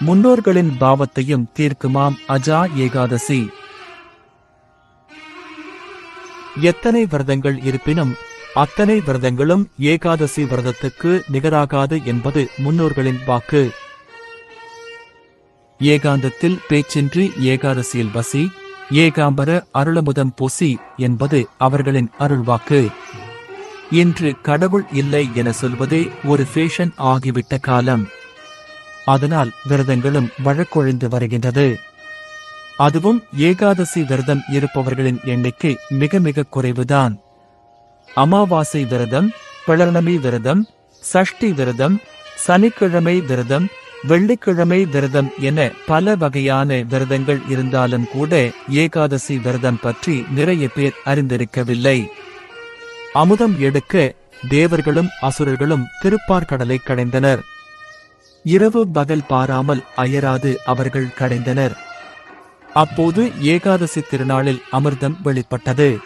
முன்னோர்களின் பாவத்தையும் தீர்க்குமாம் அஜா ஏகாதசி. எத்தனை விரதங்கள் இருப்பினும் அத்தனை விரதங்களும் ஏகாதசி விரதத்துக்கு நிகராகாது என்பது முன்னோர்களின் வாக்கு. ஏகாந்தத்தில் பேச்சின்றி ஏகாதசியில் வசி ஏகாம்பர அருளமுதம் பொசி என்பது அவர்களின் அருள்வாக்கு இன்று கடவுள் இல்லை என சொல்வதே ஒரு ஃபேஷன் ஆகிவிட்ட காலம். அதனால் விரதங்களும் வழக்கொழிந்து வருகின்றது. அதுவும் ஏகாதசி விரதம் இருப்பவர்களின் எண்ணிக்கை மிக மிக குறைவுதான். அமாவாசை விரதம் பிளர்ணமி விரதம் சஷ்டி விரதம் சனிக்கிழமை விரதம் வெள்ளிக்கிழமை விரதம் என பல வகையான விரதங்கள் இருந்தாலும் கூட ஏகாதசி விரதம் பற்றி நிறைய பேர் அறிந்திருக்கவில்லை. அமுதம் எடுக்க தேவர்களும் அசுரர்களும் திருப்பார்கடலை கடைந்தனர். இரவு பகல் பாராமல் அயராது அவர்கள் கடைந்தனர். அப்போது ஏகாதசி திருநாளில் அமிர்தம் வெளிப்பட்டது.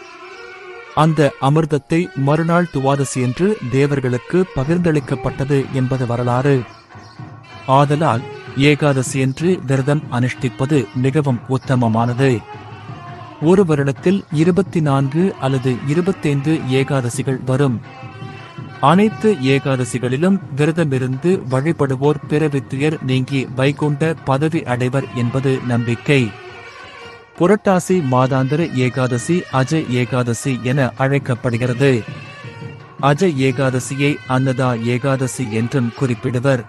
அந்த அமிர்தத்தை மறுநாள் துவாதசி என்று தேவர்களுக்கு பகிர்ந்தளிக்கப்பட்டது என்பது வரலாறு. ஆதலால் ஏகாதசி என்று விரதம் அனுஷ்டிப்பது மிகவும் உத்தமமானது. ஒரு வருடத்தில் இருபத்தி நான்கு அல்லது இருபத்தைந்து ஏகாதசிகள் வரும். அனைத்து ஏகாதசிகளிலும் விரதமிருந்து வழிபடுவோர் பிறவித்துயர் நீங்கி வைகுண்ட பதவி அடைவர் என்பது நம்பிக்கை. புரட்டாசி மாதாந்திர ஏகாதசி அஜய் ஏகாதசி என அழைக்கப்படுகிறது. அஜய் ஏகாதசியை அன்னதா ஏகாதசி என்றும் குறிப்பிடுவர்.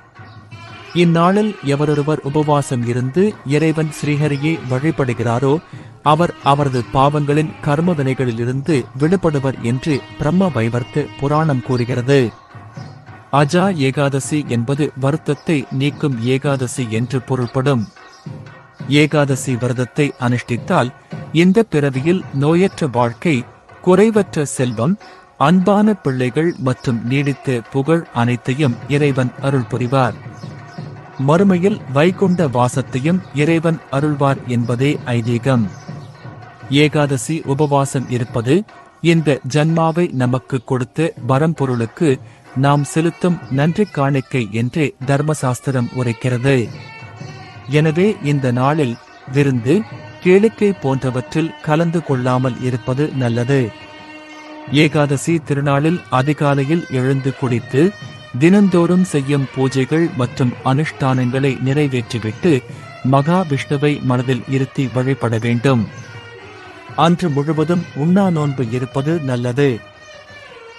இந்நாளில் எவரொருவர் உபவாசம் இருந்து இறைவன் ஸ்ரீஹரியை வழிபடுகிறாரோ அவர் அவரது பாவங்களின் கர்மவினைகளிலிருந்து விடுபடுவர் என்று பிரம்ம வைவர்த்த புராணம் கூறுகிறது. அஜா ஏகாதசி என்பது வருத்தத்தை நீக்கும் ஏகாதசி என்று பொருள்படும். ஏகாதசி விரதத்தை அனுஷ்டித்தால் இந்த பிறவியில் நோயற்ற வாழ்க்கை குறைவற்ற செல்வம் அன்பான பிள்ளைகள் மற்றும் நீடித்த புகழ் அனைத்தையும் இறைவன் அருள் புரிவார். மறுமையில் வைகுண்ட வாசத்தையும் இறைவன் அருள்வார் என்பதே ஐதீகம். ஏகாதசி உபவாசம் இருப்பது இந்த ஜன்மாவை நமக்கு கொடுத்த பரம்பொருளுக்கு நாம் செலுத்தும் நன்றி காணிக்கை என்றே தர்மசாஸ்திரம் உரைக்கிறது. எனவே இந்த நாளில் விருந்து கேளிக்கை போன்றவற்றில் கலந்து கொள்ளாமல் இருப்பது நல்லது. ஏகாதசி திருநாளில் அதிகாலையில் எழுந்து குடித்து தினந்தோறும் செய்யும் பூஜைகள் மற்றும் அனுஷ்டானங்களை நிறைவேற்றிவிட்டு மகாவிஷ்ணுவை மனதில் இருத்தி வழிபட வேண்டும். அன்று முழுவதும் உண்ணா நோன்பு இருப்பது நல்லது.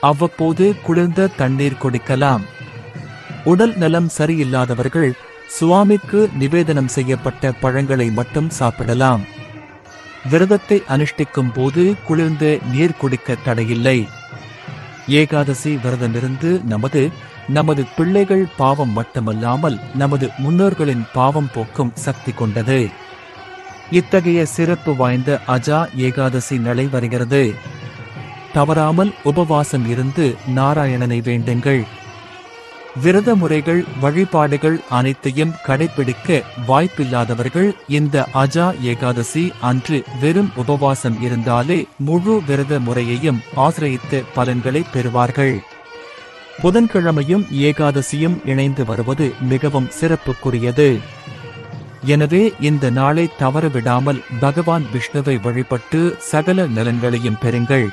அவ்வப்போது குளிர்ந்த தண்ணீர் குடிக்கலாம். உடல் நலம் சரியில்லாதவர்கள் சுவாமிக்கு நிவேதனம் செய்யப்பட்ட பழங்களை மட்டும் சாப்பிடலாம். விரதத்தை அனுஷ்டிக்கும் போது குளிர்ந்த நீர் குடிக்க தடையில்லை. ஏகாதசி விரதமிருந்து நமது நமது பிள்ளைகள் பாவம் மட்டுமல்லாமல் நமது முன்னோர்களின் பாவம் போக்கும் சக்தி கொண்டது. இத்தகைய சிறப்பு வாய்ந்த அஜா ஏகாதசி நிலை வருகிறது. தவறாமல் உபவாசம் இருந்து நாராயணனை வேண்டுங்கள். விரத முறைகள் வழிபாடுகள் அனைத்தையும் கடைபிடிக்க வாய்ப்பில்லாதவர்கள் இந்த அஜா ஏகாதசி அன்று வெறும் உபவாசம் இருந்தாலே முழு விரத முறையையும் ஆசிரியத்து பலன்களை பெறுவார்கள். புதன்கிழமையும் ஏகாதசியும் இணைந்து வருவது மிகவும் சிறப்புக்குரியது. எனவே இந்த நாளை தவறவிடாமல் பகவான் விஷ்ணுவை வழிபட்டு சகல நலன்களையும் பெறுங்கள்.